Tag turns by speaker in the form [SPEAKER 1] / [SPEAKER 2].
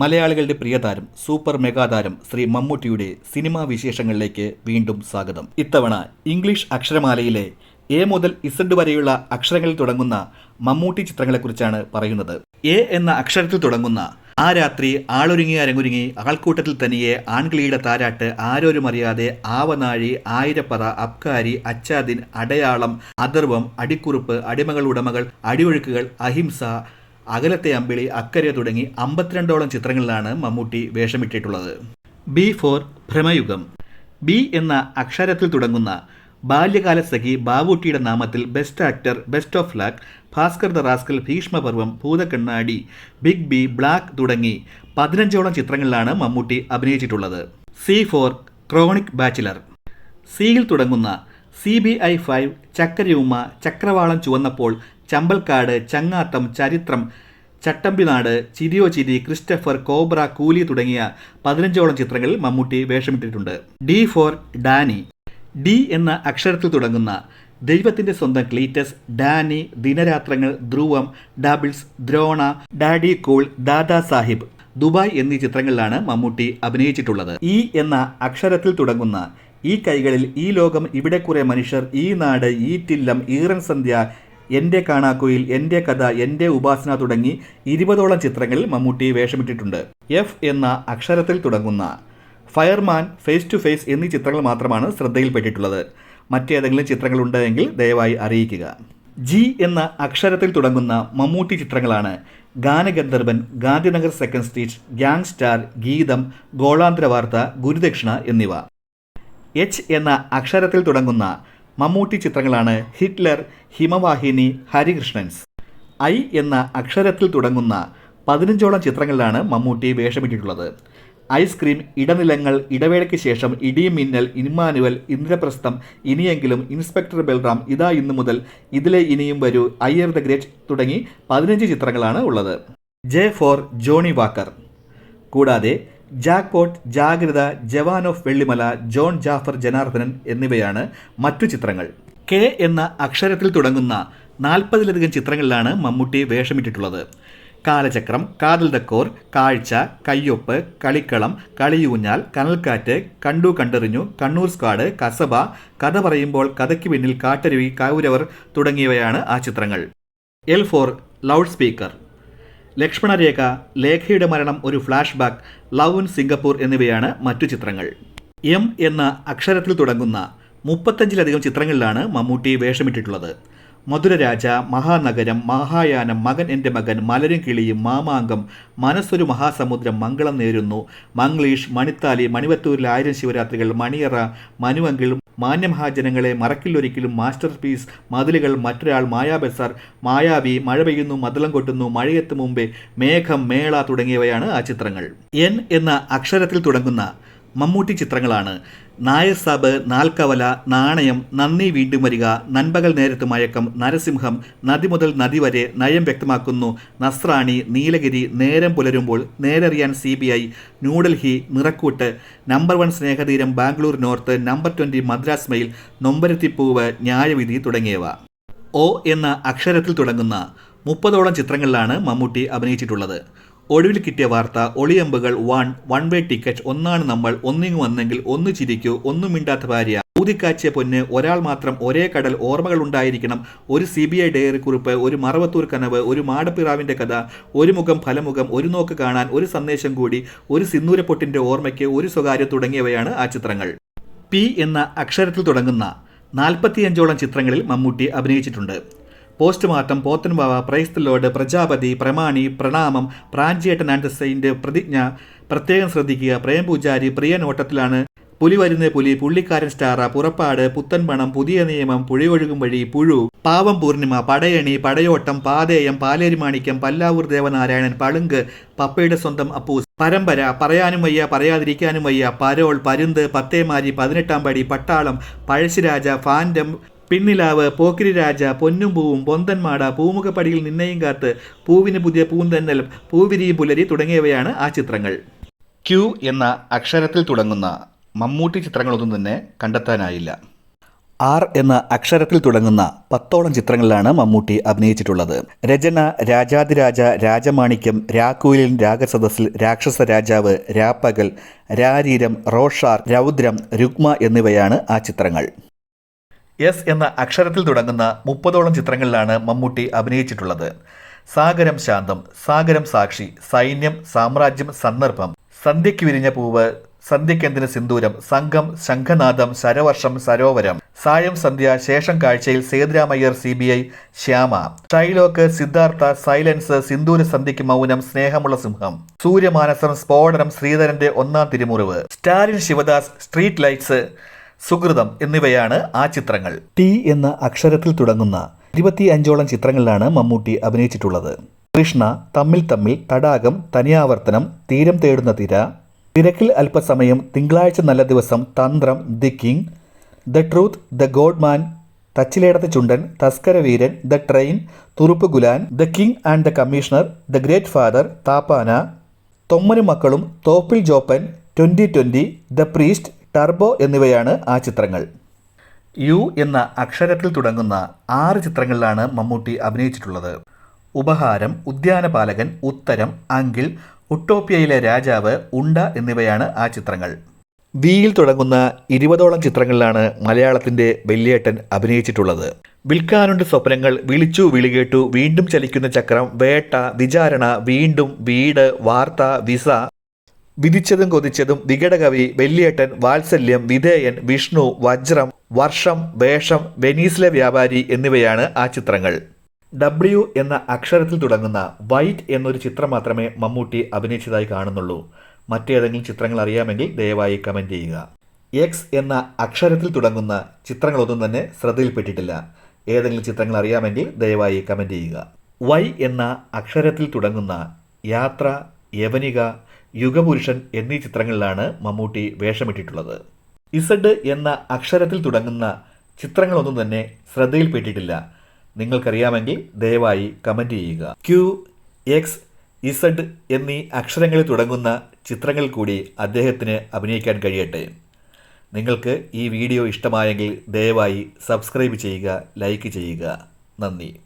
[SPEAKER 1] മലയാളികളുടെ പ്രിയതാരം സൂപ്പർ മെഗാതാരം ശ്രീ മമ്മൂട്ടിയുടെ സിനിമാ വിശേഷങ്ങളിലേക്ക് വീണ്ടും സ്വാഗതം. ഇത്തവണ ഇംഗ്ലീഷ് അക്ഷരമാലയിലെ എ മുതൽ ഇസഡ് വരെയുള്ള അക്ഷരങ്ങളിൽ തുടങ്ങുന്ന മമ്മൂട്ടി ചിത്രങ്ങളെക്കുറിച്ചാണ് പറയുന്നത്. എ എന്ന അക്ഷരത്തിൽ തുടങ്ങുന്ന ആ രാത്രി ആളൊരുങ്ങി അരങ്ങൊരുങ്ങി ആൾക്കൂട്ടത്തിൽ തനിയെ ആൺകിളിയുടെ താരാട്ട് ആരോരും അറിയാതെ ആവനാഴി ആയിരപ്പറ അബ്കാരി അച്ചാദിൻ അടയാളം അഥർവം അടിക്കുറുപ്പ് അടിമകൾ ഉടമകൾ അടിയൊഴുക്കുകൾ അഹിംസ അകലത്തെ അമ്പിളി അക്കരെ തുടങ്ങി അമ്പത്തിരണ്ടോളം ചിത്രങ്ങളിലാണ് Mammootty വേഷമിട്ടിട്ടുള്ളത്. B for Bramayugam. B എന്ന അക്ഷരത്തിൽ തുടങ്ങുന്ന ബാല്യകാല സഖി ബാവൂട്ടിയുടെ നാമത്തിൽ best actor best of luck Bhaskar the rascal Bheeshmaparvam Bhoothakkannadi big B black തുടങ്ങി പതിനഞ്ചോളം ചിത്രങ്ങളിലാണ് Mammootty അഭിനയിച്ചിട്ടുള്ളത്. C for chronic bachelor. സിയിൽ തുടങ്ങുന്ന C B I five Chakkarayumma Chakravalam Chuvannappol Chambalkkadu Changatham Charithram Chattambinadu Chiriyo ചിരി ക്രിസ്റ്റഫർ കോബ്ര കൂലി തുടങ്ങിയ പതിനഞ്ചോളം ചിത്രങ്ങളിൽ Mammootty വേഷമിട്ടിട്ടുണ്ട്. D for Danny. D എന്ന അക്ഷരത്തിൽ തുടങ്ങുന്ന ദൈവത്തിന്റെ സ്വന്തം Cleetus Danny Dinarathrangal Dhruvam doubles Drona daddy cool Dada Sahib Dubai എന്നീ ചിത്രങ്ങളിലാണ് മമ്മൂട്ടി അഭിനയിച്ചിട്ടുള്ളത്. ഈ എന്ന അക്ഷരത്തിൽ തുടങ്ങുന്ന ഈ കൈകളിൽ ഈ ലോകം ഇവിടെ കുറെ മനുഷ്യർ ഈ നാട് ഈ ടില്ലം ഈറൻ സന്ധ്യ എന്റെ കാണാക്കുയിൽ എന്റെ കഥ എന്റെ ഉപാസന തുടങ്ങി ഇരുപതോളം ചിത്രങ്ങളിൽ മമ്മൂട്ടി വേഷമിട്ടിട്ടുണ്ട്. എഫ് എന്ന അക്ഷരത്തിൽ തുടങ്ങുന്ന ഫയർമാൻ ഫേസ് ടു ഫേസ് എന്നീ ചിത്രങ്ങൾ മാത്രമാണ് ശ്രദ്ധയിൽപ്പെട്ടിട്ടുള്ളത്. മറ്റേതെങ്കിലും ചിത്രങ്ങളുണ്ടെങ്കിൽ ദയവായി അറിയിക്കുക. ജി എന്ന അക്ഷരത്തിൽ തുടങ്ങുന്ന മമ്മൂട്ടി ചിത്രങ്ങളാണ് Ganagandharvan Gandhinagar second street gangster Geetham Golanthara Vartha ഗുരുദക്ഷിണ എന്നിവ. എച്ച് എന്ന അക്ഷരത്തിൽ തുടങ്ങുന്ന മമ്മൂട്ടി ചിത്രങ്ങളാണ് ഹിറ്റ്ലർ ഹിമവാഹിനി ഹരികൃഷ്ണൻസ്. ഐ എന്ന അക്ഷരത്തിൽ തുടങ്ങുന്ന പതിനഞ്ചോളം ചിത്രങ്ങളിലാണ് മമ്മൂട്ടി വേഷമിട്ടിട്ടുള്ളത്. ഐസ്ക്രീം ഇടനിലങ്ങൾ ഇടവേളയ്ക്ക് ശേഷം ഇടിയും മിന്നൽ ഇൻമാനുവൽ ഇന്ദ്രപ്രസ്ഥം ഇനിയെങ്കിലും ഇൻസ്പെക്ടർ ബൽറാം ഇതാ ഇന്നു മുതൽ ഇതിലെ ഇനിയും വരൂ അയ്യർ ദ ഗ്രേറ്റ് തുടങ്ങി പതിനഞ്ച് ചിത്രങ്ങളാണ് ഉള്ളത്. J for Johnnie Walker. കൂടാതെ jackpot Jagratha Jawan of Vellimala John Jaffer Janardhanan എന്നിവയാണ് മറ്റു ചിത്രങ്ങൾ. കെ എന്ന അക്ഷരത്തിൽ തുടങ്ങുന്ന നാൽപ്പതിലധികം ചിത്രങ്ങളിലാണ് മമ്മൂട്ടി വേഷമിട്ടിട്ടുള്ളത്. കാലചക്രം കാതൽ ദക്കോർ കാഴ്ച കയ്യൊപ്പ് കളിക്കളം കളിയൂഞ്ഞാൽ കനൽക്കാറ്റ് കണ്ടു കണ്ടെറിഞ്ഞു കണ്ണൂർ സ്ക്വാഡ് കസബ കഥ പറയുമ്പോൾ കഥയ്ക്ക് പിന്നിൽ കാട്ടരുവി കൗരവർ തുടങ്ങിയവയാണ് ആ ചിത്രങ്ങൾ. L for loudspeaker. ലക്ഷ്മണരേഖ ലേഖയുടെ മരണം ഒരു flashback love in Singapore എന്നിവയാണ് മറ്റു ചിത്രങ്ങൾ. എം എന്ന അക്ഷരത്തിൽ തുടങ്ങുന്ന മുപ്പത്തഞ്ചിലധികം ചിത്രങ്ങളിലാണ് മമ്മൂട്ടി വേഷമിട്ടിട്ടുള്ളത്. മധുരരാജ മഹാനഗരം മഹായാനം മകൻ എന്റെ മകൻ മലരും കിളിയും മാമാങ്കം മനസ്സൊരു മഹാസമുദ്രം മംഗളം നേരുന്നു മംഗ്ലീഷ് മണിത്താലി മണിവത്തൂരിലെ ആയിരം ശിവരാത്രികൾ മണിയറ മനുവെങ്കിൽ മാന്യമഹാജനങ്ങളെ മറക്കില്ലൊരിക്കലും മാസ്റ്റർ പീസ് മതിലുകൾ മറ്റൊരാൾ മായാബസാർ മായാവി മഴ പെയ്യുന്നു മതിലം കൊട്ടുന്നു മഴയത്ത് മുമ്പേ മേഘം മേള തുടങ്ങിയവയാണ് ആ ചിത്രങ്ങൾ. എൻ എന്ന അക്ഷരത്തിൽ തുടങ്ങുന്ന മമ്മൂട്ടി ചിത്രങ്ങളാണ് നായർ സാബ് നാൽക്കവല നാണയം നന്ദി വീണ്ടും വരിക നൻപകൽ നേരത്ത് മയക്കം നരസിംഹം നദി മുതൽ നദി വരെ നയം വ്യക്തമാക്കുന്നു. Nasrani Neelagiri Neram Pularumbol Nerariyan C B I New Delhi Nirakkoottu. Number one Snehatheeram Bangalore north number twenty Madras mail Nombarathipoovu Nyayavidhi തുടങ്ങിയവ. ഒ എന്ന അക്ഷരത്തിൽ തുടങ്ങുന്ന മുപ്പതോളം ചിത്രങ്ങളിലാണ് മമ്മൂട്ടി അഭിനയിച്ചിട്ടുള്ളത്. ഒടുവിൽ കിട്ടിയ വാർത്ത Oliyampukal one one way ticket Onnanu Nammal Onningu വന്നെങ്കിൽ ഒന്ന് ചിരിക്കൂ ഒന്നും മിണ്ടാത്ത ഭാര്യ. ഊതിക്കാച്ചിയ പൊന്ന് ഒരാൾ മാത്രം ഒരേ കടൽ ഓർമ്മകൾ ഉണ്ടായിരിക്കണം. ഒരു സി ബി ഐ ഡയറി കുറിപ്പ് ഒരു മറവത്തൂർ കനവ് ഒരു മാടപ്പിറാവിന്റെ കഥ ഒരു മുഖം ഫലമുഖം ഒരു നോക്ക് കാണാൻ ഒരു സന്ദേശം കൂടി ഒരു സിന്ദൂരപ്പൊട്ടിന്റെ ഓർമ്മയ്ക്ക് ഒരു സ്വകാര്യം തുടങ്ങിയവയാണ് ആ ചിത്രങ്ങൾ. പി എന്ന അക്ഷരത്തിൽ തുടങ്ങുന്ന നാൽപ്പത്തിയഞ്ചോളം ചിത്രങ്ങളിൽ മമ്മൂട്ടി അഭിനയിച്ചിട്ടുണ്ട്. Postmortem Pothanvava praise the lord Prajapathi Pramani Pranamam Pranchiyettan and Saint പ്രതിജ്ഞ. പ്രത്യേകം ശ്രദ്ധിക്കുക പ്രേം പൂജാരി നോട്ടത്തിലാണ്. പുലി വരുന്ന പുലി പുള്ളിക്കാരൻ സ്റ്റാറ പുറപ്പാട് പുത്തൻപണം പുതിയ നിയമം പുഴയൊഴുകും വഴി പുഴു. പാവം പൂർണിമ പടയണി പടയോട്ടം പാതേയം പാലേരിമാണിക്യം പല്ലാവൂർ ദേവനാരായണൻ പളുങ്ക് പപ്പയുടെ സ്വന്തം അപ്പൂസ്. പരമ്പര പറയാനും വയ്യ പറയാതിരിക്കാനും വയ്യ പരോൾ പരുന്ത് പത്തേമാരി പതിനെട്ടാം പടി പട്ടാളം പഴശ്ശിരാജ ഫാൻഡം പിന്നിലാവ് പോക്കിരി രാജ പൊന്നും പൂവും പൊന്തൻമാട പൂമുഖപ്പടിയിൽ നിന്നെയും കാത്ത് പൂവിന് പുതിയ പൂന്തന്നൽ പൂവിരി പുലരി തുടങ്ങിയവയാണ് ആ ചിത്രങ്ങൾ. ക്യു എന്ന അക്ഷരത്തിൽ തുടങ്ങുന്ന മമ്മൂട്ടി ചിത്രങ്ങളൊന്നും തന്നെ കണ്ടെത്താനായില്ല. ആർ എന്ന അക്ഷരത്തിൽ തുടങ്ങുന്ന പത്തോളം ചിത്രങ്ങളിലാണ് മമ്മൂട്ടി അഭിനയിച്ചിട്ടുള്ളത്. രചന രാജാതിരാജ രാജമാണിക്യം രാക്കുയിലിൻ രാഗസദസ്സിൽ രാക്ഷസ രാജാവ് രാപ്പകൽ രാരീരം റോഷാർ രൗദ്രം രുഗ്മ എന്നിവയാണ് ആ ചിത്രങ്ങൾ. എസ് എന്ന അക്ഷരത്തിൽ തുടങ്ങുന്ന മുപ്പതോളം ചിത്രങ്ങളിലാണ് മമ്മൂട്ടി അഭിനയിച്ചിട്ടുള്ളത്. സാഗരം ശാന്തം സാഗരം സാക്ഷി സൈന്യം സാമ്രാജ്യം സന്ദർഭം സന്ധ്യയ്ക്ക് വിരിഞ്ഞ പൂവ് സന്ധ്യക്കെന്തിന് സിന്ദൂരം സംഘം ശംഖനാഥം ശരവർഷം Sarovaram Sayam Sandhya Sesham Kazhchayil Sethuramaiyer C B I Shyama Shylock Siddhartha silence Sindoora Sandhyakku Mounam Snehamulla Simham Sooryamanasam Sphodanam Sreedharante Onnam Thirumurivu Stalin Sivadas street lights Suhrutham എന്നിവയാണ് ആ ചിത്രങ്ങൾ. ടി എന്ന അക്ഷരത്തിൽ തുടങ്ങുന്ന ഇരുപത്തി അഞ്ചോളം ചിത്രങ്ങളിലാണ് മമ്മൂട്ടി അഭിനയിച്ചിട്ടുള്ളത്. കൃഷ്ണ തമ്മിൽ തമ്മിൽ തടാകം തനിയാവർത്തനം തീരം തേടുന്ന തിര തിരക്കിൽ അല്പസമയം തിങ്കളാഴ്ച നല്ല ദിവസം Thanthram the king the truth the god man Thachiledathe Chundan Thaskaraveeran the train Thuruppu Gulan the king and the commissioner the great father Thappana Thommanum Makkalum Thoppil Joppan twenty twenty the priest turbo എന്നിവയാണ് ആ ചിത്രങ്ങൾ. U എന്ന അക്ഷരത്തിൽ തുടങ്ങുന്ന ആറ് ചിത്രങ്ങളിലാണ് മമ്മൂട്ടി അഭിനയിച്ചിട്ടുള്ളത്. ഉപഹാരം ഉദ്യാനപാലകൻ ഉത്തരം uncle ഒട്ടോപ്യയിലെ രാജാവ് ഉണ്ട എന്നിവയാണ് ആ ചിത്രങ്ങൾ. വിയിൽ തുടങ്ങുന്ന ഇരുപതോളം ചിത്രങ്ങളിലാണ് മലയാളത്തിന്റെ വെള്ളിയേട്ടൻ അഭിനയിച്ചിട്ടുള്ളത്. വിൽക്കാനുണ്ട് സ്വപ്നങ്ങൾ വിളിച്ചു വിളികേട്ടു വീണ്ടും ചലിക്കുന്ന ചക്രം വേട്ട വിചാരണ വീണ്ടും വീട് വാർത്ത വിസ വിധിച്ചതും കൊതിച്ചതും വികടകവി വെള്ളിയേട്ടൻ വാത്സല്യം വിധേയൻ വിഷ്ണു വജ്രം വർഷം വേഷം വെനീസിലെ വ്യാപാരി എന്നിവയാണ് ആ ചിത്രങ്ങൾ. ഡബ്ല്യു എന്ന അക്ഷരത്തിൽ തുടങ്ങുന്ന വൈറ്റ് എന്നൊരു ചിത്രം മാത്രമേ മമ്മൂട്ടി അഭിനയിച്ചതായി കാണുന്നുള്ളൂ. മറ്റേതെങ്കിലും ചിത്രങ്ങൾ അറിയാമെങ്കിൽ ദയവായി കമന്റ് ചെയ്യുക. എക്സ് എന്ന അക്ഷരത്തിൽ തുടങ്ങുന്ന ചിത്രങ്ങളൊന്നും തന്നെ ശ്രദ്ധയിൽപ്പെട്ടിട്ടില്ല. ഏതെങ്കിലും ചിത്രങ്ങൾ അറിയാമെങ്കിൽ ദയവായി കമന്റ് ചെയ്യുക. വൈ എന്ന അക്ഷരത്തിൽ തുടങ്ങുന്ന യാത്ര യവനിക യുഗപുരുഷൻ എന്നീ ചിത്രങ്ങളിലാണ് മമ്മൂട്ടി വേഷമിട്ടിട്ടുള്ളത്. ഇസഡ് എന്ന അക്ഷരത്തിൽ തുടങ്ങുന്ന ചിത്രങ്ങളൊന്നും തന്നെ ശ്രദ്ധയിൽപ്പെട്ടിട്ടില്ല. നിങ്ങൾക്കറിയാമെങ്കിൽ ദയവായി കമന്റ് ചെയ്യുക. ക്യു എക്സ് ഇസഡ് എന്നീ അക്ഷരങ്ങളിൽ തുടങ്ങുന്ന ചിത്രങ്ങൾ കൂടി അദ്ദേഹത്തിന് അഭിനയിക്കാൻ കഴിയട്ടെ. നിങ്ങൾക്ക് ഈ വീഡിയോ ഇഷ്ടമായെങ്കിൽ ദയവായി സബ്സ്ക്രൈബ് ചെയ്യുക ലൈക്ക് ചെയ്യുക. നന്ദി.